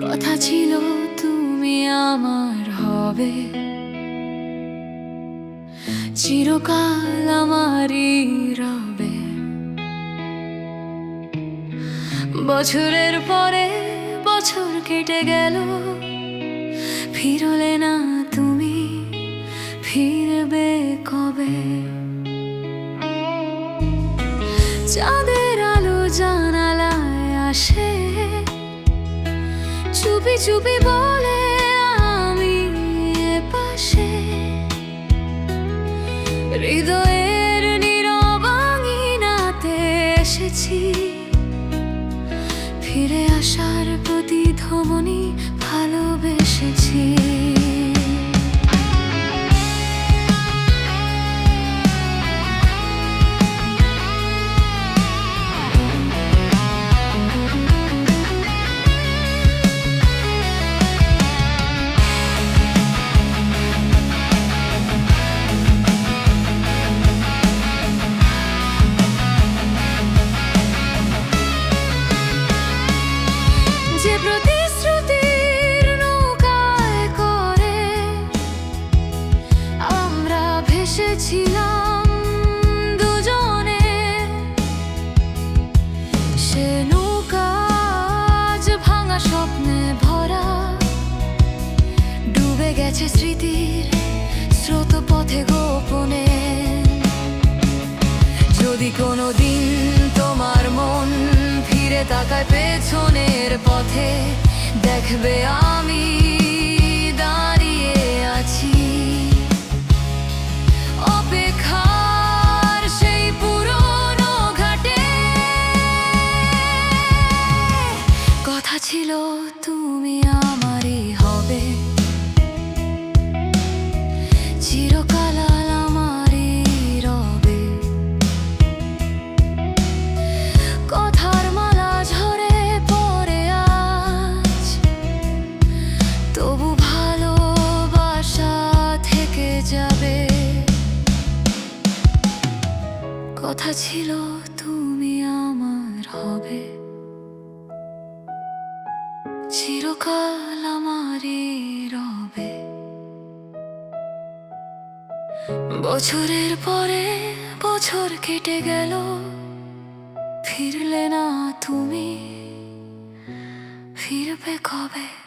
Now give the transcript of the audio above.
কথা ছিল, তুমি আমার হবে। চিরকাল আমারই রবে। বছরের পরে বছর কেটে গেল, ফিরলে না তুমি, ফিরবে কবে? চাঁদের আলো জানালায় আসে চুপি চুপি বলে আমি পাশে। হৃদয়ের নীরবাঙ্গিনাতে এসেছি। ফিরে আসার প্রতি ধমনি ভালোবেসেছি। যে প্রতিশ্রুতির করে, আমরা ভেসেছিলাম দুজনে। সে ভাঙা স্বপ্নে ভরা, ডুবে গেছে স্মৃতির গোপনে। যদি তোমার মন ফিরে তাকায় পেছনের পথে দেখবে আমি দাঁড়িয়ে আছি। অপেক্ষার সেই পুরনো ঘাটে। কথা ছিল, তুমি আমারই হবে। চিরকাল কথা ছিল, তুমি আমার হবে। চিরকাল আমারই রবে। বছরের পরে বছর কেটে গেল, ফিরলে না তুমি, ফিরবে কবে?